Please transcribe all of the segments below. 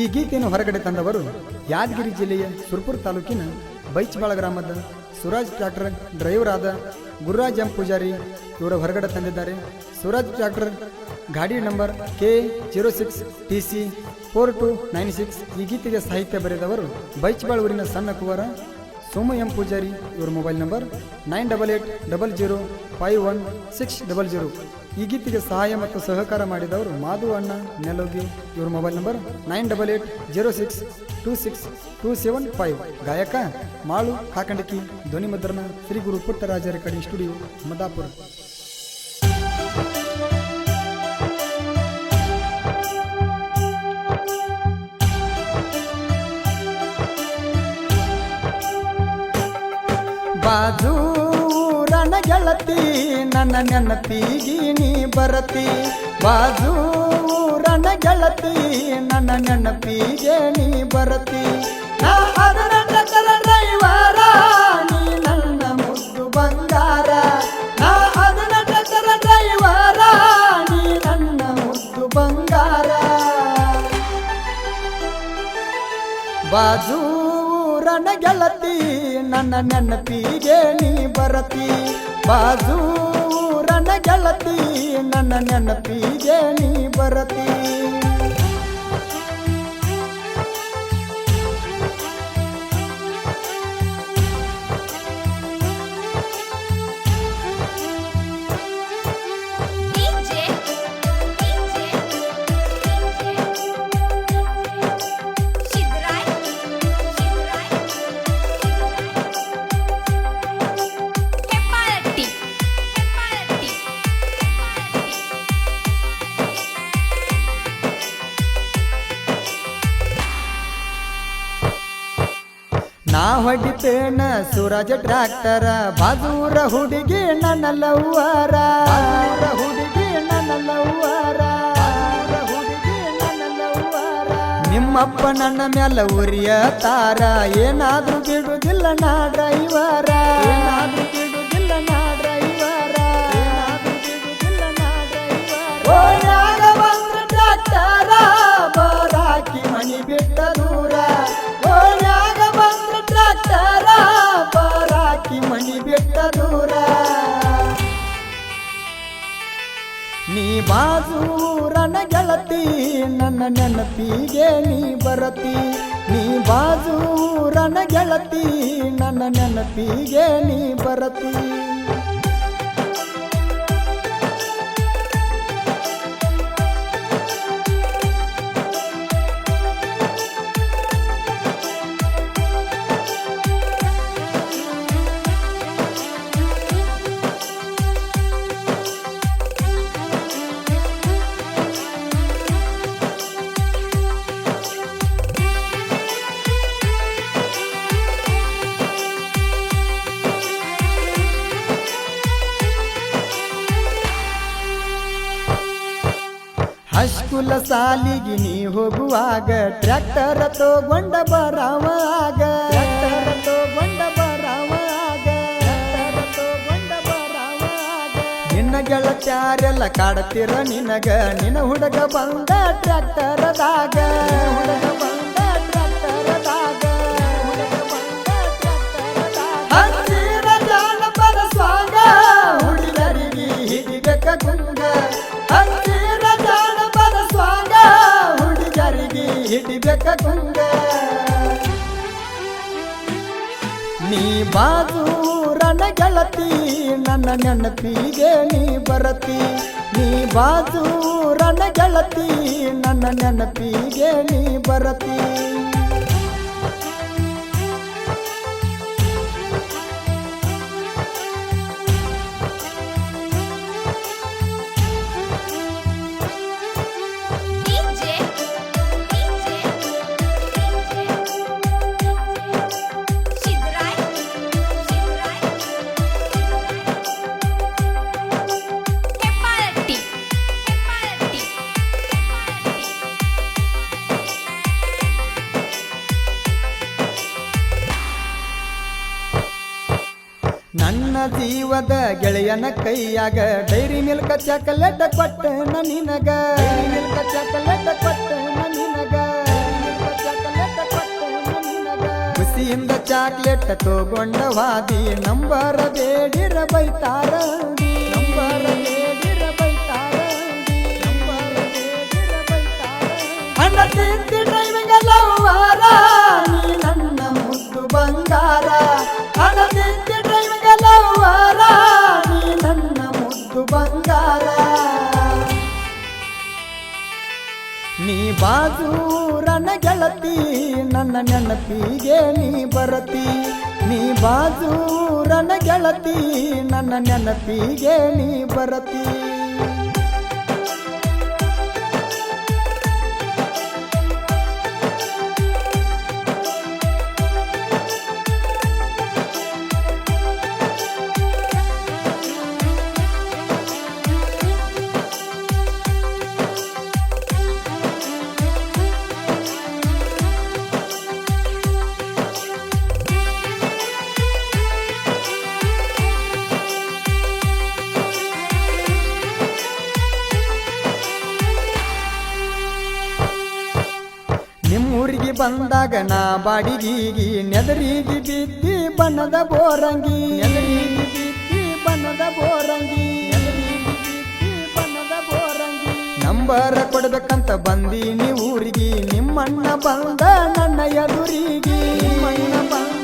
ಈ ಗೀತೆಯನ್ನು ಹೊರಗಡೆ ತಂದವರು ಯಾದಗಿರಿ ಜಿಲ್ಲೆಯ ಸುರ್ಪುರ್ ತಾಲೂಕಿನ ಬೈಚ್ಬಾಳ ಗ್ರಾಮದ ಸುರಾಜ್ ಟ್ರ್ಯಾಕ್ಟರ್ ಡ್ರೈವರ್ ಆದ ಗುರುರಾಜ್ ಎಂ ಪೂಜಾರಿ ಇವರ ಹೊರಗಡೆ ತಂದಿದ್ದಾರೆ. ಸುರಾಜ್ ಟ್ರ್ಯಾಕ್ಟರ್ ಗಾಡಿ number K zero six T C four two nine six ಈ ಗೀತೆಗೆ ಸಾಹಿತ್ಯ ಬರೆದವರು ಬೈಚ್ಬಾಳ್ ಊರಿನ ಸಣ್ಣ ಕುವರ ಸೋಮು ಎಂ ಪೂಜಾರಿ, ಇವರ mobile number nine double eight double zero five one six double zero. ಈ ಗೀತೆಗೆ ಸಹಾಯ ಮತ್ತು ಸಹಕಾರ ಮಾಡಿದವರು ಮಾಧು ಅಣ್ಣ, ನೆಲೋಗಿ, ಇವರ mobile number nine double eight zero six two six two seven five. ಗಾಯಕ ಮಾಳು ಕಾಕಂಡಕಿ ಧ್ವನಿ ಮುದ್ರಣ ಶ್ರೀ ಗುರು ಪುಟ್ಟರಾಜರ ಕಡೆ ಸ್ಟುಡಿಯೋ, ಮದಾಪುರ. ಬಾಜೂರನ ಗೆಳತಿ ನನ್ನ ನೆನಪಿಗಿ ನೀ ಬರತಿ. ಬಾಜೂರನ ಗೆಳತಿ ನನ್ನ ನೆನಪಿಗೆ ನೀ ಬರತಿ. ನಾ ಹದಿನೆಂಟರ ಗೆಳತಿ ನನ್ನ ನೆನಪಿಗೆ ನೀ ಬರತಿ. ಬಾಜೂರನ ಗೆಳತಿ ನನ್ನ ನೆನಪಿಗೆ ನೀ ಬರತಿ. ನಾ ಹೊಡಿತೇನ ಸೂರಜ ಟ್ರ್ಯಾಕ್ಟರ ಬಾದೂರ ಹುಡುಗಿ ನನ್ನ ಲವ್ವಾರ ಹುಡುಗಿ ನನ್ನ ಲವ್ವಾರ ಹುಡುಗಿ ನನ್ನ ನಿಮ್ಮಪ್ಪ ನನ್ನ ಮ್ಯಾಲ ಉರಿಯ ತಾರ ಏನಾದ್ರೂ ಬಿಡುವುದಿಲ್ಲ ನಾ ಡ್ರೈವರ. ಬಾಜೂರನ ಗೆಳತಿ ನನ್ನ ನೆನಪಿಗೆ ನೀ ಬರತಿ. ನೀ ಬಾಜೂರನ ಗೆಳತಿ ನನ್ನ ನೆನಪಿಗೆ ನೀ ಬರತಿ. ಹಸ್ಕುಲ ಸಾಲಿಗೆ ನೀ ಹೋಗುವಾಗ ಟ್ರ್ಯಾಕ್ಟರ್ ತಗೊಂಡ ಬರವಾಗ, ಟ್ರ್ಯಾಕ್ಟರ್ ತಗೊಂಡ ಬರವಾಗ ತಗೊಂಡ ಬರಾವಾಗ. ನಿನ್ನ ಗೆಳತ್ಯಾರೆಲ್ಲ ಕಾಡತಿರ ನಿನಗ, ನಿನ್ನ ಹುಡುಗ ಬಂದ ಟ್ರ್ಯಾಕ್ಟರದಾಗ. ಹುಡುಗ ಹಿಡಿಬೇಕ ನೀ ನೀ ಬಾಜೂರನ ಗೆಳತಿ ನನ್ನ ನೆನಪಿಗೆ ನೀ ಬರತಿ. ನೀ ಬಾಜೂರನ ಗೆಳತಿ ನನ್ನ ನೆನಪಿಗೆ ನೀ ಬರತಿ. ಜೀವದ ಗೆಳೆಯನ ಕೈಯಾಗ ಡೈರಿ ಮಿಲ್ಕ ಚಾಕಲೇಟ್ ಕೊಟ್ಟ ನಿನಗ. ಮಿಲ್ಕ ಚಾಕಲೇಟ್ ಕೊಟ್ಟ ನಿನಗ. ಖುಷಿಯಿಂದ ಚಾಕ್ಲೇಟ್ ತಗೊಂಡವಾದಿ ನಂಬರ ಬೇಡಿರ ಬೈತಾರ ನಂಬರ ಬೇಡಿರ ಬೈತಾರ ನಂಬರ ಬೇಡಿರ ಬೈತಾರ ಡ್ರೈವಿಂಗ್ ನನ್ನ ನೆನಪಿಗೆ ನೀ ಬರತಿ ನೀ ಬಾಜೂರನ ಗೆಳತಿ. ನನ್ನ ನೆನಪಿಗೆ ನೀ ಬರತಿ. ನಿಮ್ಮೂರಿಗೆ ಬಂದಾಗ ನಾ ಬಾಡಿಗೀಗಿ ನೆದರಿಗೆ ಬಿದ್ದಿ ಬಣ್ಣದ ಬೋರಂಗಿ. ಬಣ್ಣದ ಬೋರಂಗಿ. ಬಣ್ಣದ ಬೋರಂಗಿ. ನಂಬರ ಕೊಡ್ಬೇಕಂತ ಬಂದೀನಿ ಊರಿಗೆ, ನಿಮ್ಮಣ್ಣ ಬಂದ ನನ್ನ ಎದುರಿಗೆ. ನಿಮ್ಮಣ್ಣ ಬಂದ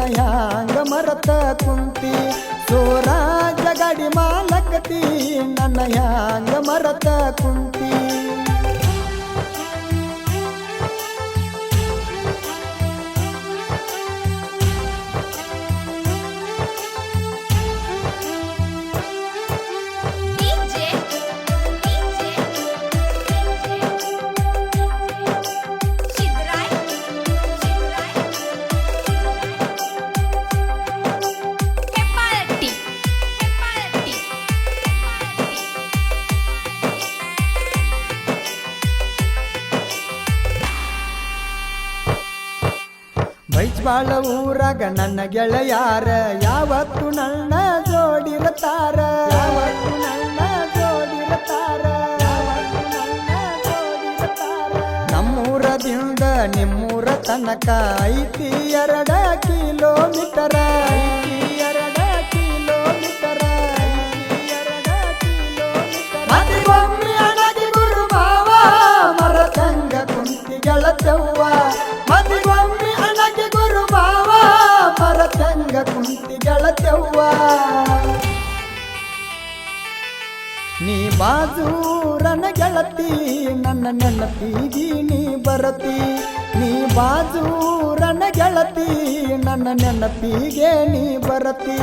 ನನ್ನ ಯಾಂಗ ಮರತ ಕುಂತಿ ಸೋರಾಜ ಗಡಿ ಮಾಲಕತಿ ನನ್ನ ಯಾಂಗ ಮರತ ಕುಂತಿ. ಬೈಜ್ಬಾಳ ಊರಾಗ ನನ್ನ ಗೆಳೆಯಾರ, ಯಾವತ್ತು ನನ್ನ ಜೋಡಿರುತ್ತಾರ ಯಾವತ್ತು ನನ್ನ ಜೋಡಿರತಾರ ಯಾವತ್ತು ನನ್ನ ಜೋಡಿರತಾರ ನಮ್ಮೂರದಿಂದ ನಿಮ್ಮೂರ ತನಕ ಐತಿ ಎರಡ ಕಿಲೋಮೀಟರ. ನೀ ಬಾಜೂರನ ಗೆಳತಿ ನನ್ನ ನೆನಪಿಗಿ ನೀ ಬರತಿ. ನೀ ಬಾಜೂರನ ಗೆಳತಿ ನನ್ನ ನೆನಪಿಗೆ ನೀ ಬರತಿ.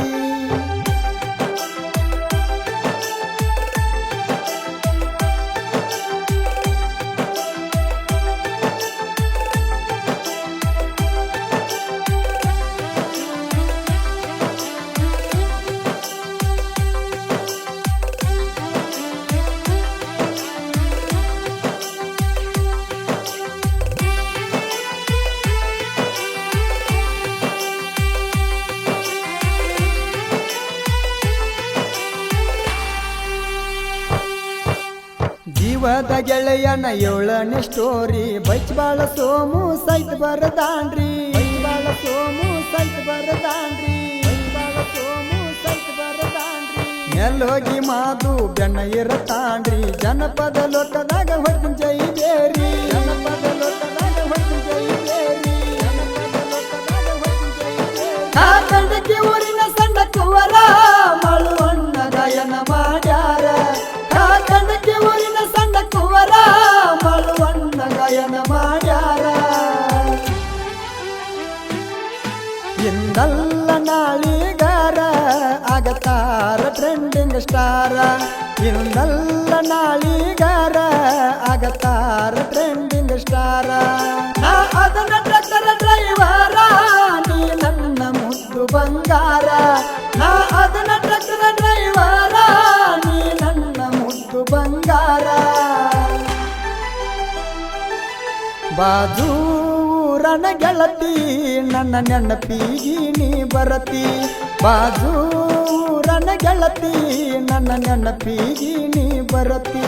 ಜೀವದ ಗೆಳೆಯನ ಏಳನೇ ಸ್ಟೋರಿ ಬೈಚ್ಬಾಳ ಸೋಮು ಸೈತ್ ಬರದಾನ್ರಿ. ಬೈಚ್ಬಾಳ ಸೋಮು ಸೈತ್ ಬರದಾನ್ರಿ. ಬೈಚ್ಬಾಳ ಸೋಮು ಸೈತ್ ಬರದಾನ್ರಿ. ಹೋಗಿ ಮಾದು ಬೆಣ್ಣ ಇರತಾನ್ರಿ. ಜನಪದ ಲೋಕದಾಗ ಹೊಟ್ಟು ಜೈ ಬೇರಿ. ಜನಪದ ಲೋಕದಾಗ ಹೊಟ್ಟು ಜೈ ಬೇರಿ. ಜನಪದ ಲೋಕದಾಗ ಹೊಟ್ಟು ಜೈ ಬೇರಿ. ಕಲ್ಲ ನಾಳಿಗಾರ, ಆಗತಾರ ಟ್ರೆಂಡಿಂಗ್ ಸ್ಟಾರ ಇನ್ನಲ್ಲ ನಾಳಿಗಾರ, ಆಗತಾರ ಟ್ರೆಂಡಿಂಗ್ ಸ್ಟಾರ ಅದನ್ನ ಟ್ರಕ್ಕರ ಡ್ರೈವರ ನೀ ನನ್ನ ಮುದ್ದು ಬಂಗಾರ. ನಾ ಅದನ್ನ ಟ್ರಕ್ಕರ ಡ್ರೈವರ ನೀ ನನ್ನ ಮುದ್ದು ಬಂಗಾರ. ಬಾಜು ಬಾಜೂರನ ಗೆಳತಿ ನನ್ನ ನೆನಪಿಗಿ ನೀ ಬರತಿ. ಬಾಜೂರನ ಗೆಳತಿ ನನ್ನ ನೆನಪಿಗಿ ನೀ ಬರತಿ.